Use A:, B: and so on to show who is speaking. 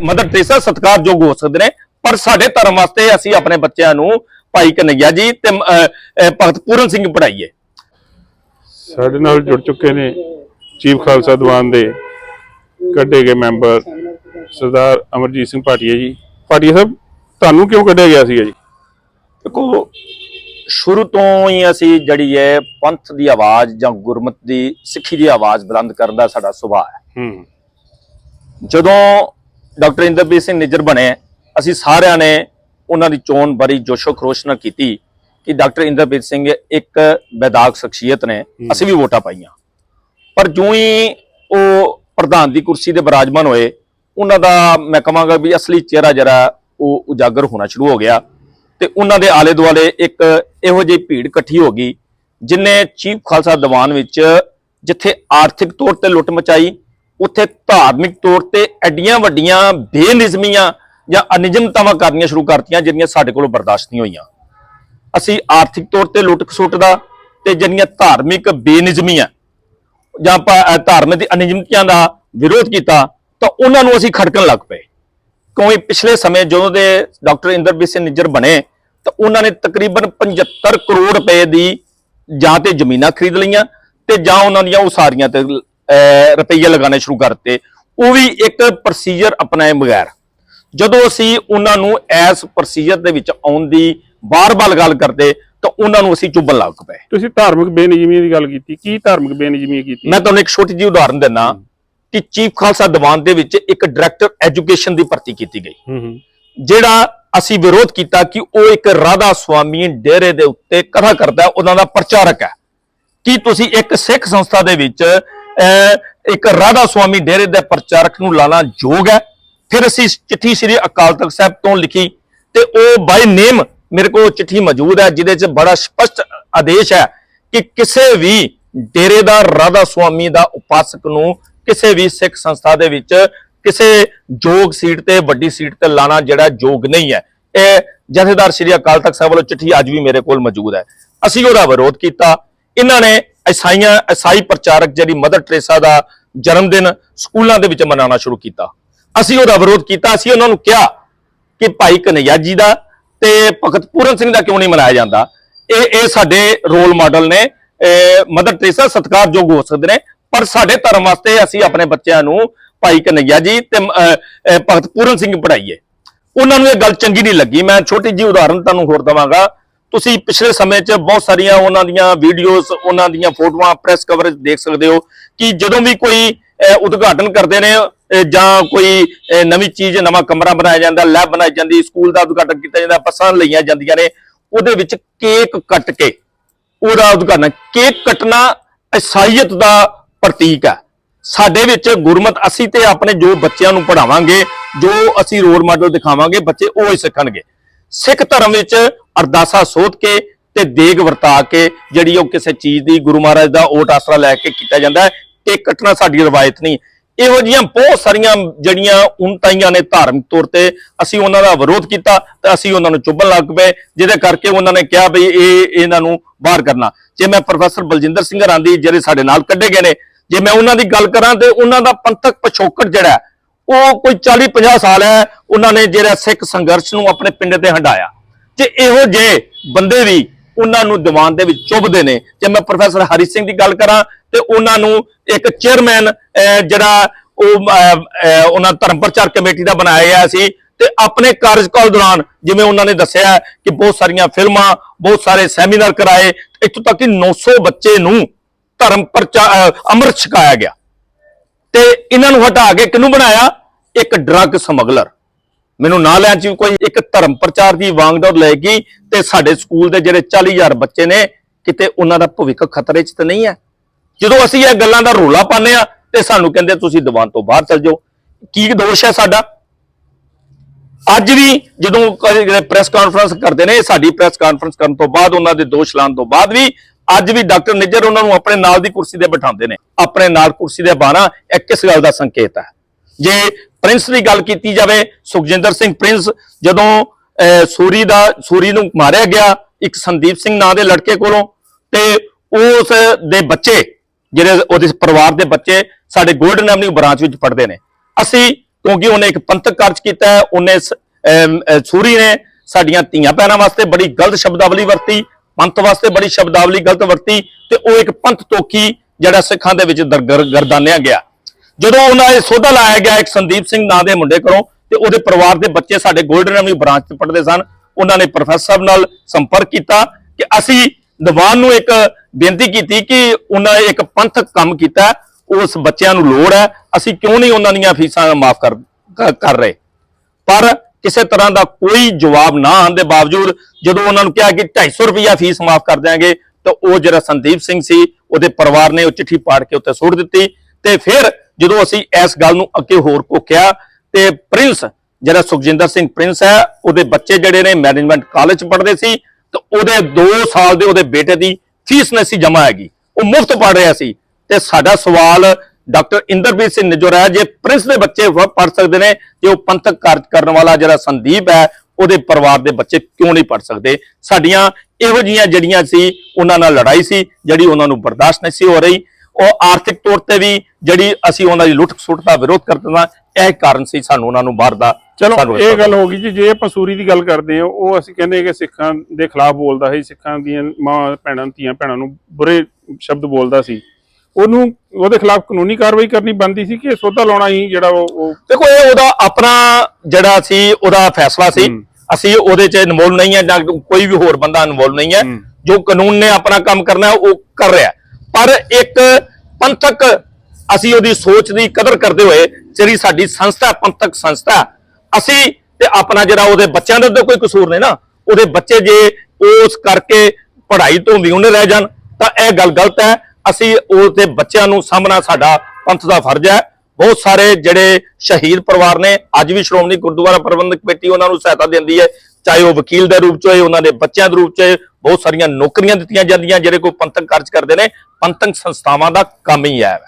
A: Mother Teresa ਸਤਿਕਾਰਯੋਗ ਹੋ ਸਕਦੇ ਨੇ ਪਰ ਸਾਡੇ ਧਰਮ ਵਾਸਤੇ ਅਸੀਂ ਆਪਣੇ ਬੱਚਿਆਂ ਨੂੰ ਭਾਈ ਕਨਈਆ ਜੀ ਤੇ ਭਗਤ ਪੂਰਨ ਸਿੰਘ ਪੜਾਈਏ
B: ਸਾਡੇ ਨਾਲ ਜੁੜ ਚੁੱਕੇ ਨੇ ਚੀਫ ਖਾਲਸਾ ਦੀਵਾਨ ਦੇ ਕੱਢੇ ਗਏ ਮੈਂਬਰ ਸਰਦਾਰ ਅਮਰਜੀਤ ਸਿੰਘ ਭਾਟੀਆ ਜੀ। ਭਾਟੀਆ ਸਾਹਿਬ ਤੁਹਾਨੂੰ ਕਿਉਂ ਕੱਢਿਆ ਗਿਆ ਸੀਗਾ ਜੀ?
A: ਦੇਖੋ ਸ਼ੁਰੂ ਤੋਂ ਹੀ ਅਸੀਂ ਜਿਹੜੀ ਹੈ ਪੰਥ ਦੀ ਆਵਾਜ਼ ਜਾਂ ਗੁਰਮਤ ਦੀ ਸਿੱਖੀ ਦੀ ਆਵਾਜ਼ ਬੁਲੰਦ ਕਰਨ ਦਾ ਸਾਡਾ ਸੁਭਾਅ ਹੈ।
B: ਹੂੰ।
A: ਜਦੋਂ ਡਾਕਟਰ ਇੰਦਰਪ੍ਰੀਤ ਸਿੰਘ ਨਿੱਜਰ ਬਣੇ ਅਸੀਂ ਸਾਰਿਆਂ ਨੇ ਉਹਨਾਂ ਦੀ ਚੋਣ ਬੜੀ ਜੋਸ਼ੋ ਖਰੋਸ਼ ਨਾਲ ਕੀਤੀ ਕਿ ਡਾਕਟਰ ਇੰਦਰਪ੍ਰੀਤ ਸਿੰਘ ਇੱਕ ਬੇਦਾਗ ਸ਼ਖਸੀਅਤ ਨੇ। ਅਸੀਂ ਵੀ ਵੋਟਾਂ ਪਾਈਆਂ। ਪਰ ਜਿਉਂ ਹੀ ਉਹ ਪ੍ਰਧਾਨ ਦੀ ਕੁਰਸੀ ਤੇ ਬਿਰਾਜਮਾਨ ਹੋਏ ਉਹਨਾਂ ਦਾ ਮੈਂ ਕਹਾਂਗਾ ਵੀ ਅਸਲੀ ਚਿਹਰਾ ਜਿਹੜਾ ਉਹ ਉਜਾਗਰ ਹੋਣਾ ਸ਼ੁਰੂ ਹੋ ਗਿਆ। ਤੇ ਉਹਨਾਂ ਦੇ ਆਲੇ ਦੁਆਲੇ ਇੱਕ ਇਹੋ ਜਿਹੀ ਭੀੜ ਇਕੱਠੀ ਹੋ ਗਈ ਜਿਨੇ ਚੀਫ ਖਾਲਸਾ ਦੀਵਾਨ ਵਿੱਚ ਜਿੱਥੇ ਆਰਥਿਕ ਤੌਰ ਤੇ ਲੁੱਟ ਮਚਾਈ ਉੱਥੇ ਧਾਰਮਿਕ ਤੌਰ ਤੇ ਐਡੀਆਂ ਵੱਡੀਆਂ ਬੇਨਿਜ਼ਮੀਆਂ ਜਾਂ ਅਨਿਯਮਤਾਵਾਂ ਕਰਨੀਆਂ ਸ਼ੁਰੂ ਕਰਤੀਆਂ, ਜਿਹੜੀਆਂ ਸਾਡੇ ਕੋਲੋਂ ਬਰਦਾਸ਼ਤ ਨਹੀਂ ਹੋਈਆਂ। ਅਸੀਂ ਆਰਥਿਕ ਤੌਰ ਤੇ ਲੁੱਟ ਖਸੁੱਟ ਦਾ ਤੇ ਜਿਹੜੀਆਂ ਧਾਰਮਿਕ ਬੇਨਿਜ਼ਮੀਆਂ ਜਾਂ ਧਾਰਮਿਕ ਦੀ ਅਨਿਯਮਤੀਆਂ ਦਾ ਵਿਰੋਧ ਕੀਤਾ, ਤਾਂ ਉਹਨਾਂ ਨੂੰ ਅਸੀਂ ਖੜਕਣ ਲੱਗ ਪਏ। ਕਿਉਂਕਿ ਪਿਛਲੇ ਸਮੇਂ ਜਦੋਂ ਦੇ ਡਾਕਟਰ ਇੰਦਰਬੀਰ ਸਿੰਘ ਨਿੱਜਰ ਬਣੇ, ਤਾਂ ਉਹਨਾਂ ਨੇ ਤਕਰੀਬਨ 75 ਕਰੋੜ ਰੁਪਏ ਦੀ ਜਾਂ ਤੇ ਜ਼ਮੀਨਾਂ ਖਰੀਦ ਲਈਆਂ ਤੇ ਜਾਂ ਉਹਨਾਂ ਦੀਆਂ ਉਸਾਰੀਆਂ ਤੇ ਰੁਪਈਏ ਲਗਾਉਣੇ ਸ਼ੁਰੂ ਕਰਤੇ। ਉਹ ਵੀ ਇੱਕ ਪ੍ਰੋਸੀਜਰ ਅਪਣਾਏ ਬਗੈਰ। ਜਦੋਂ ਅਸੀਂ ਉਹਨਾਂ ਨੂੰ ਐਸ ਪ੍ਰੋਸੀਜਰ ਦੇ ਵਿੱਚ ਆਉਣ ਦੀ ਬਾਰ-ਬਾਰ ਗੱਲ ਕਰਦੇ ਤਾਂ ਉਹਨਾਂ ਨੂੰ ਅਸੀਂ ਚੁੱਭਣ ਲੱਗ ਪਏ।
B: ਤੁਸੀਂ ਧਾਰਮਿਕ ਬੇਨਿਯਮੀ ਦੀ ਗੱਲ ਕੀਤੀ। ਕੀ ਧਾਰਮਿਕ ਬੇਨਿਯਮੀ ਕੀਤੀ
A: ਮੈਂ ਤੁਹਾਨੂੰ ਇੱਕ ਛੋਟੀ ਜਿਹੀ ਉਦਾਹਰਨ ਦਿੰਦਾ ਕਿ ਚੀਫ ਖਾਲਸਾ ਦੀਵਾਨ ਦੇ ਵਿੱਚ ਇੱਕ ਡਾਇਰੈਕਟਰ ਐਜੂਕੇਸ਼ਨ ਦੀ ਭਰਤੀ ਕੀਤੀ ਗਈ। ਜਿਹੜਾ ਅਸੀਂ ਵਿਰੋਧ ਕੀਤਾ ਕਿ ਉਹ ਇੱਕ ਰਾਧਾ ਸੁਆਮੀ ਡੇਰੇ ਦੇ ਉੱਤੇ ਕਥਾ ਕਰਦਾ ਉਹਨਾਂ ਦਾ ਪ੍ਰਚਾਰਕ ਹੈ। ਕੀ ਤੁਸੀਂ ਇੱਕ ਸਿੱਖ ਸੰਸਥਾ ਦੇ ਵਿੱਚ ਇੱਕ ਰਾਧਾ ਸੁਆਮੀ ਡੇਰੇ ਦੇ ਪ੍ਰਚਾਰਕ ਨੂੰ ਲਾਣਾ ਯੋਗ ਹੈ। ਫਿਰ ਅਸੀਂ ਚਿੱਠੀ ਸ੍ਰੀ ਅਕਾਲ ਤਖਤ ਸਾਹਿਬ ਤੋਂ ਲਿਖੀ ਤੇ ਉਹ ਬਾਈ ਨੇਮ ਮੇਰੇ ਕੋਲ ਚਿੱਠੀ ਮੌਜੂਦ ਹੈ, ਜਿਹਦੇ 'ਚ ਬੜਾ ਸਪਸ਼ਟ ਆਦੇਸ਼ ਹੈ ਕਿ ਕਿਸੇ ਵੀ ਡੇਰੇ ਦਾ ਰਾਧਾ ਸੁਆਮੀ ਦਾ ਉਪਾਸਕ ਨੂੰ ਕਿਸੇ ਵੀ ਸਿੱਖ ਸੰਸਥਾ ਦੇ ਵਿੱਚ ਕਿਸੇ ਜੋਗ ਸੀਟ ਤੇ, ਵੱਡੀ ਸੀਟ ਤੇ ਲਾਣਾ ਜਿਹੜਾ ਯੋਗ ਨਹੀਂ ਹੈ। ਇਹ ਜਥੇਦਾਰ ਸ੍ਰੀ ਅਕਾਲ ਤਖਤ ਸਾਹਿਬ ਵੱਲੋਂ ਚਿੱਠੀ ਅੱਜ ਵੀ ਮੇਰੇ ਕੋਲ ਮੌਜੂਦ ਹੈ। ਅਸੀਂ ਉਹਦਾ ਵਿਰੋਧ ਕੀਤਾ। ਇਹਨਾਂ ਨੇ ਈਸਾਈਆਂ ਈਸਾਈ ਪ੍ਰਚਾਰਕ ਜਿਹੜੀ ਮਦਰ ਟਰੇਸਾ ਦਾ ਜਨਮ ਦਿਨ ਸਕੂਲਾਂ ਦੇ ਵਿੱਚ ਮਨਾਉਣਾ ਸ਼ੁਰੂ ਕੀਤਾ। ਅਸੀਂ ਉਹਦਾ ਵਿਰੋਧ ਕੀਤਾ, ਅਸੀਂ ਉਹਨਾਂ ਨੂੰ ਕਿਹਾ ਕਿ ਭਾਈ ਕਨਈਆ ਜੀ ਦਾ ਤੇ ਭਗਤ ਪੂਰਨ ਸਿੰਘ ਦਾ ਕਿਉਂ ਨਹੀਂ ਮਨਾਇਆ ਜਾਂਦਾ? ਇਹ ਇਹ ਸਾਡੇ ਰੋਲ ਮਾਡਲ ਨੇ ਮਦਰ ਟਰੇਸਾ ਸਤਿਕਾਰਯੋਗ ਹੋ ਸਕਦੇ ਨੇ, ਪਰ ਸਾਡੇ ਧਰਮ ਵਾਸਤੇ ਅਸੀਂ ਆਪਣੇ ਬੱਚਿਆਂ ਨੂੰ ਭਾਈ ਕਨਈਆ ਜੀ ਤੇ ਭਗਤ ਪੂਰਨ ਸਿੰਘ ਪੜਾਈਏ ਉਹਨਾਂ ਨੂੰ ਇਹ ਗੱਲ ਚੰਗੀ ਨਹੀਂ ਲੱਗੀ। ਮੈਂ ਛੋਟੀ ਜਿਹੀ ਉਦਾਹਰਨ ਤੁਹਾਨੂੰ ਹੋਰ ਦਵਾਂਗਾ। ਤੁਸੀਂ ਪਿਛਲੇ ਸਮੇਂ 'ਚ ਬਹੁਤ ਸਾਰੀਆਂ ਉਹਨਾਂ ਦੀਆਂ ਵੀਡੀਓਜ਼ ਉਹਨਾਂ ਦੀਆਂ ਫੋਟੋਆਂ ਪ੍ਰੈਸ ਕਵਰੇਜ ਦੇਖ ਸਕਦੇ ਹੋ ਕਿ ਜਦੋਂ ਵੀ ਕੋਈ ਉਦਘਾਟਨ ਕਰਦੇ ਨੇ ਜਾਂ ਕੋਈ ਨਵੀਂ ਚੀਜ਼, ਨਵਾਂ ਕਮਰਾ ਬਣਾਇਆ ਜਾਂਦਾ ਲੈਬ ਬਣਾਈ ਜਾਂਦੀ ਸਕੂਲ ਦਾ ਉਦਘਾਟਨ ਕੀਤਾ ਜਾਂਦਾ, ਬੱਸਾਂ ਲਈਆਂ ਜਾਂਦੀਆਂ ਨੇ, ਉਹਦੇ ਵਿੱਚ ਕੇਕ ਕੱਟ ਕੇ, ਉਹਦਾ ਉਦਘਾਟਨ ਕੇਕ ਕੱਟਣਾ ਈਸਾਈਅਤ ਦਾ ਪ੍ਰਤੀਕ ਹੈ। ਸਾਡੇ ਵਿੱਚ ਗੁਰਮਤ, ਅਸੀਂ ਤੇ ਆਪਣੇ ਜੋ ਬੱਚਿਆਂ ਨੂੰ ਪੜਾਵਾਂਗੇ ਜੋ ਅਸੀਂ ਰੋਲ ਮਾਡਲ ਦਿਖਾਵਾਂਗੇ, ਬੱਚੇ ਉਹ ਹੀ ਸਿੱਖਣਗੇ। ਸਿੱਖ ਧਰਮ ਵਿੱਚ ਅਰਦਾਸਾ ਸੋਧ ਕੇ ਤੇ ਦੇਗ ਵਰਤਾ ਕੇ ਜਿਹੜੀ ਉਹ ਕਿਸੇ ਚੀਜ਼ ਦੀ ਗੁਰੂ ਮਹਾਰਾਜ ਦਾ ਓਟ ਆਸਰਾ ਲੈ ਕੇ ਕੀਤਾ ਜਾਂਦਾ ਹੈ ਇਹ ਕੱਟਣਾ ਸਾਡੀ ਰਵਾਇਤ ਨਹੀਂ। ਇਹੋ ਜਿਹੀਆਂ ਬਹੁਤ ਸਾਰੀਆਂ ਜਿਹੜੀਆਂ ਉਨਤਾਈਆਂ ਨੇ ਧਾਰਮਿਕ ਤੌਰ ਤੇ ਅਸੀਂ ਉਹਨਾਂ ਦਾ ਵਿਰੋਧ ਕੀਤਾ ਤੇ ਅਸੀਂ ਉਹਨਾਂ ਨੂੰ ਚੁੱਭਣ ਲੱਗ ਪਏ, ਜਿਹਦੇ ਕਰਕੇ ਉਹਨਾਂ ਨੇ ਕਿਹਾ ਵੀ ਇਹ ਇਹਨਾਂ ਨੂੰ ਬਾਹਰ ਕਰਨਾ। ਜੇ ਮੈਂ ਪ੍ਰੋਫੈਸਰ ਬਲਜਿੰਦਰ ਸਿੰਘ ਰਾਂਦੀ ਜਿਹੜੇ ਸਾਡੇ ਨਾਲ ਕੱਢੇ ਗਏ ਨੇ, ਜੇ ਮੈਂ ਉਹਨਾਂ ਦੀ ਗੱਲ ਕਰਾਂ ਤੇ ਉਹਨਾਂ ਦਾ ਪੰਥਕ ਪਿਛੋਕੜ ਜਿਹੜਾ ਉਹ ਕੋਈ 40 50 ਸਾਲ ਹੈ ਉਹਨਾਂ ਨੇ ਜਿਹੜਾ ਸਿੱਖ ਸੰਘਰਸ਼ ਨੂੰ ਆਪਣੇ ਪਿੰਡ ਤੇ ਹੰਡਾਇਆ। ਤੇ ਇਹੋ ਜਿਹੇ ਬੰਦੇ ਵੀ ਉਹਨਾਂ ਨੂੰ ਦੀਵਾਨ ਦੇ ਵਿੱਚ ਚੁੱਭਦੇ ਨੇ, ਜੇ ਮੈਂ ਪ੍ਰੋਫੈਸਰ ਹਰੀ ਸਿੰਘ ਦੀ ਗੱਲ ਕਰਾਂ, ਤੇ ਉਹਨਾਂ ਨੂੰ ਇੱਕ ਚੇਅਰਮੈਨ ਜਿਹੜਾ ਉਹ ਉਹਨਾਂ ਧਰਮ ਪ੍ਰਚਾਰ ਕਮੇਟੀ ਦਾ ਬਣਾਇਆ ਗਿਆ ਸੀ, ਤੇ ਆਪਣੇ ਕਾਰਜਕਾਲ ਦੌਰਾਨ ਜਿਵੇਂ ਉਹਨਾਂ ਨੇ ਦੱਸਿਆ ਕਿ ਬਹੁਤ ਸਾਰੀਆਂ ਫਿਲਮਾਂ, ਬਹੁਤ ਸਾਰੇ ਸੈਮੀਨਾਰ ਕਰਾਏ ਇੱਥੋਂ ਤੱਕ ਕਿ 900 ਬੱਚੇ ਨੂੰ ਧਰਮ ਪ੍ਰਚਾਰ ਅੰਮ੍ਰਿਤ ਛਕਾਇਆ ਗਿਆ। ਤੇ ਇਹਨਾਂ ਨੂੰ ਹਟਾ ਕੇ ਕਿਹਨੂੰ ਬਣਾਇਆ? ਇੱਕ ਡਰੱਗ ਸਮਗਲਰ। ਮੈਨੂੰ ਨਾ ਲੈਣ ਚ ਵੀ ਕੋਈ ਇੱਕ ਧਰਮ ਪ੍ਰਚਾਰ ਦੀ ਵਾਂਗਡੋਰ ਲੈ ਗਈ ਤੇ ਸਾਡੇ ਸਕੂਲ ਦੇ ਜਿਹੜੇ 40000 ਬੱਚੇ ਨੇ, ਕਿਤੇ ਉਹਨਾਂ ਦਾ ਭਵਿੱਖ ਖਤਰੇ 'ਚ ਤਾਂ ਨਹੀਂ ਹੈ? ਜਦੋਂ ਅਸੀਂ ਇਹ ਗੱਲਾਂ ਦਾ ਰੋਲਾ ਪਾਉਂਦੇ ਆ ਤੇ ਸਾਨੂੰ ਕਹਿੰਦੇ ਤੁਸੀਂ ਦੀਵਾਨ ਤੋਂ ਬਾਹਰ ਚਲ ਜਾਓ। ਕੀ ਦੋਸ਼ ਹੈ ਸਾਡਾ? ਅੱਜ ਵੀ ਜਦੋਂ ਪ੍ਰੈਸ ਕਾਨਫਰੰਸ ਕਰਦੇ ਨੇ, ਸਾਡੀ ਪ੍ਰੈਸ ਕਾਨਫਰੰਸ ਕਰਨ ਤੋਂ ਬਾਅਦ, ਉਹਨਾਂ ਦੇ ਦੋਸ਼ ਲਾਉਣ ਤੋਂ ਬਾਅਦ ਵੀ ਅੱਜ ਵੀ ਡਾਕਟਰ ਨਿੱਜਰ ਉਹਨਾਂ ਨੂੰ ਆਪਣੇ ਨਾਲ ਦੀ ਕੁਰਸੀ ਤੇ ਬਿਠਾਉਂਦੇ ਨੇ। ਆਪਣੇ ਨਾਲ ਕੁਰਸੀ ਦੇ ਬਾਣਾ ਇਹ ਕਿਸ ਗੱਲ ਦਾ ਸੰਕੇਤ ਹੈ? ਜੇ ਪ੍ਰਿੰਸ ਦੀ ਗੱਲ ਕੀਤੀ ਜਾਵੇ ਸੁਖਜਿੰਦਰ ਸਿੰਘ ਪ੍ਰਿੰਸ ਜਦੋਂ ਅਹ, ਸੂਰੀ ਦਾ ਸੂਰੀ ਨੂੰ ਮਾਰਿਆ ਗਿਆ ਇੱਕ ਸੰਦੀਪ ਸਿੰਘ ਨਾਂ ਦੇ ਲੜਕੇ ਕੋਲੋਂ ਤੇ ਉਸ ਦੇ ਬੱਚੇ ਜਿਹੜੇ ਉਹਦੇ ਪਰਿਵਾਰ ਦੇ ਬੱਚੇ ਸਾਡੇ ਗੋਲਡਨ ਐਵਨਿਊ ਬ੍ਰਾਂਚ ਵਿੱਚ ਪੜ੍ਹਦੇ ਨੇ। ਅਸੀਂ ਕਿਉਂਕਿ ਉਹਨੇ ਇੱਕ ਪੰਥਕ ਕਾਰਜ ਕੀਤਾ ਹੈ ਉਹਨੇ ਸੂਰੀ ਨੇ ਸਾਡੀਆਂ ਧੀਆਂ ਭੈਣਾਂ ਵਾਸਤੇ ਬੜੀ ਗਲਤ ਸ਼ਬਦਾਵਲੀ ਵਰਤੀ ਪੰਥ ਵਾਸਤੇ ਬੜੀ ਸ਼ਬਦਾਵਲੀ ਗਲਤ ਵਰਤੀ ਤੇ ਉਹ ਇੱਕ ਪੰਥ ਤੋਖੀ ਜਿਹੜਾ ਸਿੱਖਾਂ ਦੇ ਵਿੱਚ ਦਰਗਰ ਗਰਦਾਨਿਆ ਗਿਆ। ਜਦੋਂ ਉਹਨਾਂ ਇਹ ਸੋਧਾ ਲਾਇਆ ਗਿਆ ਇੱਕ ਸੰਦੀਪ ਸਿੰਘ ਨਾਂ ਦੇ ਮੁੰਡੇ ਕੋਲੋਂ, ਤੇ ਉਹਦੇ ਪਰਿਵਾਰ ਦੇ ਬੱਚੇ ਸਾਡੇ ਗੋਲਡਨ ਐਵਨਿਊ ਬ੍ਰਾਂਚ 'ਚ ਪੜ੍ਹਦੇ ਸਨ। ਉਹਨਾਂ ਨੇ ਪ੍ਰੋਫੈਸਰ ਸਾਹਿਬ ਨਾਲ ਸੰਪਰਕ ਕੀਤਾ ਕਿ ਅਸੀਂ ਦੀਵਾਨ ਨੂੰ ਇੱਕ ਬੇਨਤੀ ਕੀਤੀ ਕਿ ਉਹਨਾਂ ਇੱਕ ਪੰਥਕ ਕੰਮ ਕੀਤਾ ਉਸ ਬੱਚਿਆਂ ਨੂੰ ਲੋੜ ਹੈ, ਅਸੀਂ ਕਿਉਂ ਨਹੀਂ ਉਹਨਾਂ ਦੀਆਂ ਫੀਸਾਂ ਮਾਫ ਕਰ ਕਰ ਰਹੇ। ਪਰ ਕਿਸੇ ਤਰ੍ਹਾਂ ਦਾ ਕੋਈ ਜਵਾਬ ਨਾ ਆਉਣ ਦੇ ਬਾਵਜੂਦ ਜਦੋਂ ਉਹਨਾਂ ਨੂੰ ਕਿਹਾ ਕਿ 250 ਰੁਪਇਆ ਫੀਸ ਮਾਫ ਕਰ ਦਿਆਂਗੇ, ਤਾਂ ਉਹ ਜਿਹੜਾ ਸੰਦੀਪ ਸਿੰਘ ਸੀ, ਉਹਦੇ ਪਰਿਵਾਰ ਨੇ ਉਹ ਚਿੱਠੀ ਪਾੜ ਕੇ ਉੱਤੇ ਸੁੱਟ ਦਿੱਤੀ ਤੇ ਫਿਰ ਜਦੋਂ ਅਸੀਂ ਇਸ ਗੱਲ ਨੂੰ ਅੱਗੇ ਹੋਰ ਕੋਕਿਆ ਤੇ ਪ੍ਰਿੰਸ, ਜਿਹੜਾ ਸੁਖਜਿੰਦਰ ਸਿੰਘ ਪ੍ਰਿੰਸ ਹੈ, ਉਹਦੇ ਬੱਚੇ ਜਿਹੜੇ ਨੇ ਮੈਨੇਜਮੈਂਟ ਕਾਲਜ ਚ ਪੜ੍ਹਦੇ ਸੀ ਤੇ ਉਹਦੇ 2 ਸਾਲ ਦੇ ਉਹਦੇ ਬੇਟੇ ਦੀ ਫੀਸ ਨਹੀਂ ਸੀ ਜਮ੍ਹਾਂ ਹੈਗੀ। ਉਹ ਮੁਫਤ ਪੜ ਰਿਹਾ ਸੀ ਤੇ ਸਾਡਾ ਸਵਾਲ ਡਾਕਟਰ ਇੰਦਰਬੀਰ ਸਿੰਘ ਨਿਜੋਰ ਹੈ ਜੇ ਪ੍ਰਿੰਸ ਦੇ ਬੱਚੇ ਪੜ ਸਕਦੇ ਨੇ ਤੇ ਉਹ ਪੰਥਕ ਕਾਰਜ ਕਰਨ ਵਾਲਾ ਜਿਹੜਾ ਸੰਦੀਪ ਹੈ, ਉਹਦੇ ਪਰਿਵਾਰ ਦੇ ਬੱਚੇ ਕਿਉਂ ਨਹੀਂ ਪੜ ਸਕਦੇ? ਸਾਡੀਆਂ ਇਹੋ ਜੀਆਂ ਜਿਹੜੀਆਂ ਸੀ, ਉਹਨਾਂ ਨਾਲ ਲੜਾਈ ਸੀ, ਜਿਹੜੀ ਉਹਨਾਂ ਨੂੰ ਬਰਦਾਸ਼ਤ ਨਹੀਂ ਸੀ ਹੋ ਰਹੀ। ਉਹ ਆਰਥਿਕ ਤੌਰ ਤੇ ਵੀ ਜਿਹੜੀ ਅਸੀਂ ਉਹਨਾਂ ਦੀ ਲੁੱਟ ਖਸੁੱਟ ਦਾ ਵਿਰੋਧ ਕਰਦੇ ਹਾਂ ਇਹ ਕਾਰਨ ਸੀ ਸਾਨੂੰ ਉਹਨਾਂ ਨੂੰ ਬਾਹਰ ਦਾ
B: ਚਲੋ ਇਹ ਗੱਲ ਹੋ ਗਈ ਜੀ ਜੇ ਆਪਾਂ ਸੂਰੀ ਦੀ ਗੱਲ ਕਰਦੇ ਹਾਂ ਉਹ ਅਸੀਂ ਕਹਿੰਦੇ ਕਿ ਸਿੱਖਾਂ ਦੇ ਖਿਲਾਫ ਬੋਲਦਾ ਸੀ ਸਿੱਖਾਂ ਦੀਆਂ ਮਾਂ ਭੈਣਾਂ ਧੀਆਂ ਭੈਣਾਂ ਨੂੰ ਬੁਰੇ ਸ਼ਬਦ ਬੋਲਦਾ ਸੀ ਉਹਨੂੰ ਉਹਦੇ ਖਿਲਾਫ ਕਾਨੂੰਨੀ ਕਾਰਵਾਈ ਕਰਨੀ ਬੰਦੀ ਸੀ ਕਿ ਸੋਧਾ ਲਾਉਣਾ ਹੀ ਜਿਹੜਾ ਉਹ
A: ਦੇਖੋ ਇਹ ਉਹਦਾ ਆਪਣਾ ਜਿਹੜਾ ਸੀ ਉਹਦਾ ਫੈਸਲਾ ਸੀ। ਅਸੀਂ ਉਹਦੇ 'ਚ ਇਨਵੋਲਵ ਨਹੀਂ ਹੈ ਜਾਂ ਕੋਈ ਵੀ ਹੋਰ ਬੰਦਾ ਇਨਵੋਲਵ ਨਹੀਂ ਹੈ। ਜੋ ਕਾਨੂੰਨ ਨੇ ਆਪਣਾ ਕੰਮ ਕਰਨਾ ਉਹ ਕਰ ਰਿਹਾ। ਪਰ ਇੱਕ ਪੰਥਕ ਅਸੀਂ ਉਹਦੀ ਸੋਚ ਦੀ ਕਦਰ ਕਰਦੇ ਹੋਏ ਜਿਹੜੀ ਸਾਡੀ ਸੰਸਥਾ ਪੰਥਕ ਸੰਸਥਾ ਅਸੀਂ ਤੇ ਆਪਣਾ ਜਿਹੜਾ ਉਹਦੇ ਬੱਚਿਆਂ ਦਾ ਤਾਂ ਕੋਈ ਕਸੂਰ ਨਹੀਂ ਨਾ, ਉਹਦੇ ਬੱਚੇ ਜੇ ਉਸ ਕਰਕੇ ਪੜ੍ਹਾਈ ਤੋਂ ਵੀ ਉਹਨੇ ਰਹਿ ਜਾਣ, ਤਾਂ ਇਹ ਗੱਲ ਗਲਤ ਹੈ। ਅਸੀਂ ਉਹਦੇ ਬੱਚਿਆਂ ਨੂੰ ਸਾਹਮਣਾ ਸਾਡਾ ਪੰਥ ਦਾ ਫਰਜ਼ ਹੈ। ਬਹੁਤ ਸਾਰੇ ਜਿਹੜੇ ਸ਼ਹੀਦ ਪਰਿਵਾਰ ਨੇ, ਅੱਜ ਵੀ ਸ਼੍ਰੋਮਣੀ ਗੁਰਦੁਆਰਾ ਪ੍ਰਬੰਧਕ ਕਮੇਟੀ ਉਹਨਾਂ ਨੂੰ ਸਹਾਇਤਾ ਦਿੰਦੀ ਹੈ। ਚਾਹੇ ਉਹ ਵਕੀਲ ਦੇ ਰੂਪ ਚ ਹੋਏ, ਉਹਨਾਂ ਦੇ ਬੱਚਿਆਂ ਦੇ ਰੂਪ ਚ ਬਹੁਤ ਸਾਰੀਆਂ ਨੌਕਰੀਆਂ ਦਿੱਤੀਆਂ ਜਾਂਦੀਆਂ, ਜਿਹੜੇ ਕੋਈ ਪੰਥਕ ਕਾਰਜ ਕਰਦੇ ਨੇ, ਪੰਥਕ ਸੰਸਥਾਵਾਂ ਦਾ ਕੰਮ ਹੀ ਹੈ।